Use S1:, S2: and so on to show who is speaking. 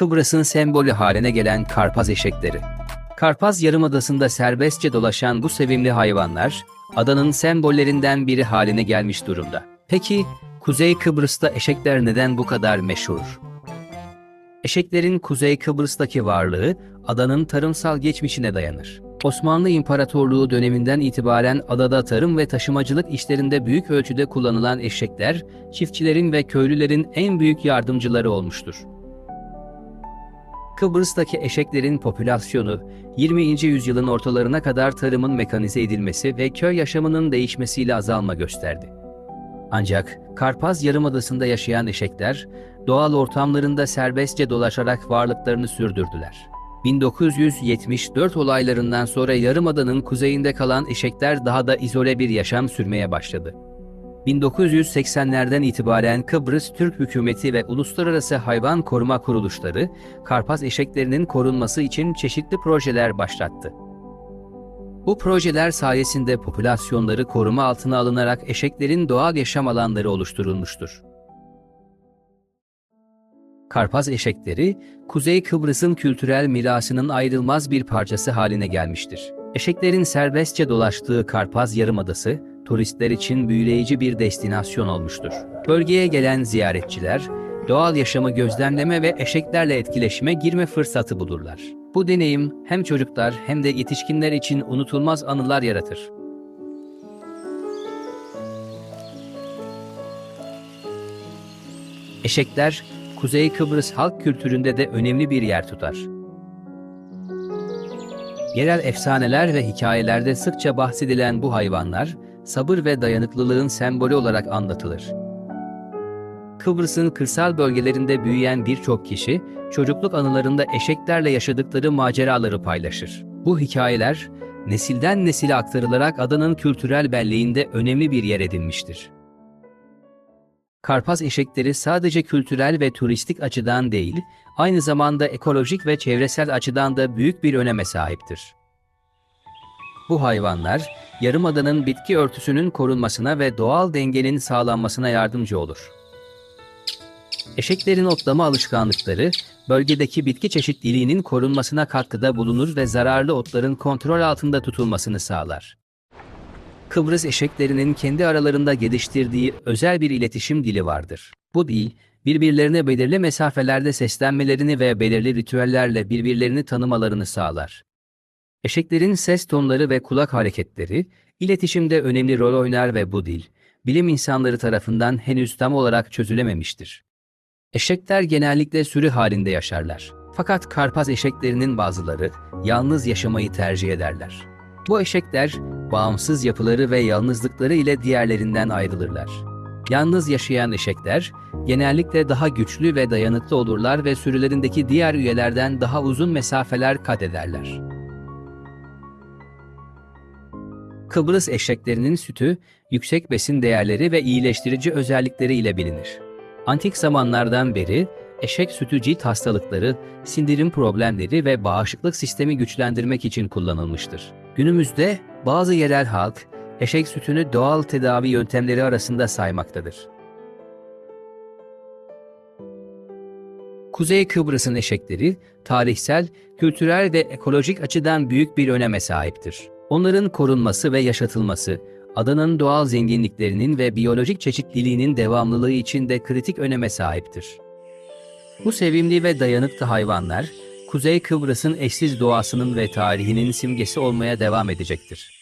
S1: Kıbrıs'ın sembolü haline gelen karpaz eşekleri. Karpaz Yarımadası'nda serbestçe dolaşan bu sevimli hayvanlar, adanın sembollerinden biri haline gelmiş durumda. Peki, Kuzey Kıbrıs'ta eşekler neden bu kadar meşhur? Eşeklerin Kuzey Kıbrıs'taki varlığı, adanın tarımsal geçmişine dayanır. Osmanlı İmparatorluğu döneminden itibaren adada tarım ve taşımacılık işlerinde büyük ölçüde kullanılan eşekler, çiftçilerin ve köylülerin en büyük yardımcıları olmuştur. Kıbrıs'taki eşeklerin popülasyonu 20. yüzyılın ortalarına kadar tarımın mekanize edilmesi ve köy yaşamının değişmesiyle azalma gösterdi. Ancak Karpaz Yarımadası'nda yaşayan eşekler doğal ortamlarında serbestçe dolaşarak varlıklarını sürdürdüler. 1974 olaylarından sonra Yarımada'nın kuzeyinde kalan eşekler daha da izole bir yaşam sürmeye başladı. 1980'lerden itibaren Kıbrıs Türk Hükümeti ve uluslararası hayvan koruma kuruluşları Karpaz eşeklerinin korunması için çeşitli projeler başlattı. Bu projeler sayesinde popülasyonları koruma altına alınarak eşeklerin doğal yaşam alanları oluşturulmuştur. Karpaz eşekleri, Kuzey Kıbrıs'ın kültürel mirasının ayrılmaz bir parçası haline gelmiştir. Eşeklerin serbestçe dolaştığı Karpaz Yarımadası, turistler için büyüleyici bir destinasyon olmuştur. Bölgeye gelen ziyaretçiler, doğal yaşamı gözlemleme ve eşeklerle etkileşime girme fırsatı bulurlar. Bu deneyim hem çocuklar hem de yetişkinler için unutulmaz anılar yaratır. Eşekler, Kuzey Kıbrıs halk kültüründe de önemli bir yer tutar. Yerel efsaneler ve hikayelerde sıkça bahsedilen bu hayvanlar, sabır ve dayanıklılığın sembolü olarak anlatılır. Kıbrıs'ın kırsal bölgelerinde büyüyen birçok kişi, çocukluk anılarında eşeklerle yaşadıkları maceraları paylaşır. Bu hikayeler, nesilden nesile aktarılarak adanın kültürel belleğinde önemli bir yer edinmiştir. Karpaz eşekleri sadece kültürel ve turistik açıdan değil, aynı zamanda ekolojik ve çevresel açıdan da büyük bir öneme sahiptir. Bu hayvanlar, yarımadanın bitki örtüsünün korunmasına ve doğal dengenin sağlanmasına yardımcı olur. Eşeklerin otlama alışkanlıkları, bölgedeki bitki çeşitliliğinin korunmasına katkıda bulunur ve zararlı otların kontrol altında tutulmasını sağlar. Kıbrıs eşeklerinin kendi aralarında geliştirdiği özel bir iletişim dili vardır. Bu dil, birbirlerine belirli mesafelerde seslenmelerini ve belirli ritüellerle birbirlerini tanımalarını sağlar. Eşeklerin ses tonları ve kulak hareketleri, iletişimde önemli rol oynar ve bu dil, bilim insanları tarafından henüz tam olarak çözülememiştir. Eşekler genellikle sürü halinde yaşarlar. Fakat karpaz eşeklerinin bazıları yalnız yaşamayı tercih ederler. Bu eşekler bağımsız yapıları ve yalnızlıkları ile diğerlerinden ayrılırlar. Yalnız yaşayan eşekler genellikle daha güçlü ve dayanıklı olurlar ve sürülerindeki diğer üyelerden daha uzun mesafeler kat ederler. Kıbrıs eşeklerinin sütü, yüksek besin değerleri ve iyileştirici özellikleri ile bilinir. Antik zamanlardan beri eşek sütü cilt hastalıkları, sindirim problemleri ve bağışıklık sistemi güçlendirmek için kullanılmıştır. Günümüzde bazı yerel halk eşek sütünü doğal tedavi yöntemleri arasında saymaktadır. Kuzey Kıbrıs'ın eşekleri tarihsel, kültürel ve ekolojik açıdan büyük bir öneme sahiptir. Onların korunması ve yaşatılması, adanın doğal zenginliklerinin ve biyolojik çeşitliliğinin devamlılığı için de kritik öneme sahiptir. Bu sevimli ve dayanıklı hayvanlar, Kuzey Kıbrıs'ın eşsiz doğasının ve tarihinin simgesi olmaya devam edecektir.